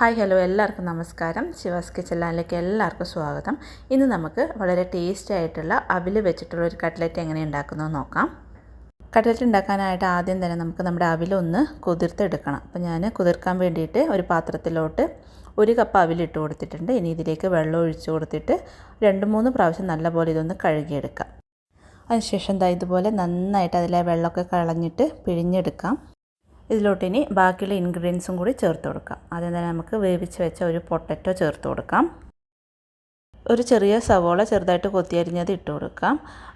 Hi hello എല്ലാവർക്കും നമസ്കാരം. ശിവാസ് കിച്ചലാനിലേക്ക് എല്ലാവർക്കും സ്വാഗതം. ഇന്ന് നമുക്ക് വളരെ ടേസ്റ്റി ആയിട്ടുള്ള അവിൽ വെച്ചിട്ടുള്ള ഒരു കട്ട്ലറ്റ് എങ്ങനെ ഉണ്ടാക്കുന്നത് നോക്കാം. കട്ട്ലറ്റ് ഉണ്ടാക്കാനായിട്ട് ആദ്യം തന്നെ നമുക്ക് നമ്മുടെ അവിലൊന്ന് കുതിർത്തെടുക്കണം. അപ്പോൾ ഞാൻ കുതിർക്കാൻ വേണ്ടിയിട്ട് ഒരു പാത്രത്തിലോട്ട് ഒരു കപ്പ് അവിലിട്ട് കൊടുത്തിട്ടുണ്ട്. ഇനി ഇതിലേക്ക് വെള്ളം ഒഴിച്ച് കൊടുത്തിട്ട് രണ്ട് മൂന്ന് പ്രാവശ്യം നല്ലപോലെ ഇതൊന്ന് കഴുകിയെടുക്കാം. അതിനുശേഷം ദാ ഇതുപോലെ നന്നായിട്ട് അതിലെ വെള്ളമൊക്കെ കളഞ്ഞിട്ട് പിഴിഞ്ഞെടുക്കാം. ഇതിലോട്ട് ഇനി ബാക്കിയുള്ള ഇൻഗ്രീഡിയൻസും കൂടി ചേർത്ത് കൊടുക്കാം. ആദ്യം തന്നെ നമുക്ക് വേവിച്ച് വെച്ച ഒരു പൊട്ടറ്റോ ചേർത്ത് കൊടുക്കാം. ഒരു ചെറിയ സവോള ചെറുതായിട്ട് കൊത്തിയരിഞ്ഞത് ഇട്ട് കൊടുക്കാം.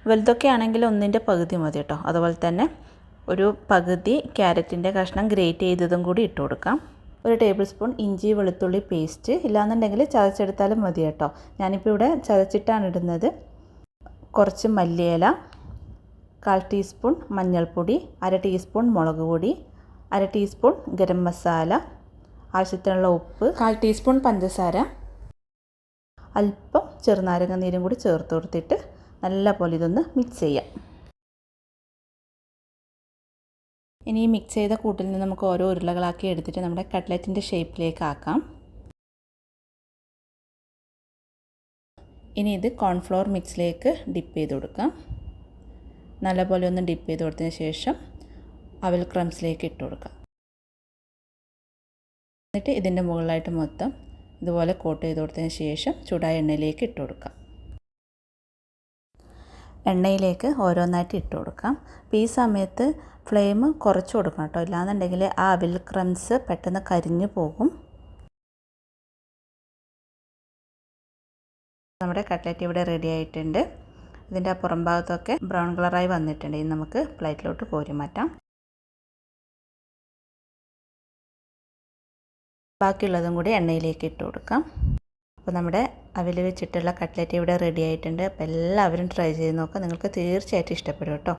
വലുതൊക്കെ ആണെങ്കിൽ ഒന്നിന്റെ പകുതി മതി കേട്ടോ. അതുപോലെ തന്നെ ഒരു പകുതി ക്യാരറ്റിന്റെ കഷ്ണം ഗ്രേറ്റ് ചെയ്തതും കൂടി ഇട്ട് കൊടുക്കാം. ഒരു ടേബിൾ സ്പൂൺ ഇഞ്ചി വെളുത്തുള്ളി പേസ്റ്റ് ഇല്ലാന്നുണ്ടെങ്കിൽ ചതച്ചെടുത്താലും മതി കേട്ടോ. ഞാനിപ്പോൾ ഇവിടെ ചതച്ചിട്ടാണ് ഇടുന്നത്. കുറച്ച് മല്ലിയില കാൽ ടീസ്പൂൺ മഞ്ഞൾപ്പൊടി അര ടീസ്പൂൺ മുളക് പൊടി അര ടീസ്പൂൺ ഗരം മസാല ആവശ്യത്തിനുള്ള ഉപ്പ് കാൽ ടീസ്പൂൺ പഞ്ചസാര. അല്പം ചെറുനാരങ്ങ നീരും കൂടി ചേർത്ത് കൊടുത്തിട്ട് നല്ല പോലെ ഇതൊന്ന് മിക്സ് ചെയ്യാം. ഇനി ഈ മിക്സ് ചെയ്ത കൂട്ടിൽ നിന്ന് നമുക്ക് ഓരോ ഉരുളകളാക്കി എടുത്തിട്ട് നമ്മുടെ കട്ട്ലറ്റിന്റെ ഷേപ്പിലേക്ക് ആക്കാം. ഇനി ഇത് കോൺഫ്ലോർ മിക്സിലേക്ക് ഡിപ്പ് ചെയ്ത് കൊടുക്കാം. നല്ലപോലെ ഒന്ന് ഡിപ്പ് ചെയ്ത് കൊടുത്തതിന് ശേഷം അവൽ ക്രംസിലേക്ക് ഇട്ട് കൊടുക്കാം എന്നിട്ട് ഇതിന്റെ മുകളിലായിട്ട് മൊത്തം ഇതുപോലെ കോട്ട് ചെയ്ത് കൊടുത്തതിന് ശേഷം ചൂടായ എണ്ണയിലേക്ക് ഇട്ട് കൊടുക്കാം എണ്ണയിലേക്ക് ഓരോന്നായിട്ട് ഇട്ട് കൊടുക്കാം അപ്പോൾ ഈ സമയത്ത് ഫ്ലെയിം കുറച്ച് കൊടുക്കണം കേട്ടോ. ഇല്ലാന്നുണ്ടെങ്കിൽ ആ അവിൽ ക്രംസ് പെട്ടെന്ന് കരിഞ്ഞു പോകും. നമ്മുടെ കട്ട്ലറ്റ് ഇവിടെ റെഡി ആയിട്ടുണ്ട്. ഇതിന്റെ പുറം ഭാഗത്തൊക്കെ ബ്രൗൺ കളറായി വന്നിട്ടുണ്ട്. ഇനി നമുക്ക് പ്ലേറ്റിലോട്ട് കോരി മാറ്റാം. ബാക്കിയുള്ളതും കൂടി എണ്ണയിലേക്ക് ഇട്ട് കൊടുക്കാം. അപ്പോൾ നമ്മുടെ അവിൽ വെച്ചിട്ടുള്ള കട്ട്ലറ്റ് ഇവിടെ റെഡി ആയിട്ടുണ്ട്. അപ്പോൾ എല്ലാവരും ട്രൈ ചെയ്ത് നോക്കാം. നിങ്ങൾക്ക് തീർച്ചയായിട്ടും ഇഷ്ടപ്പെടും കേട്ടോ.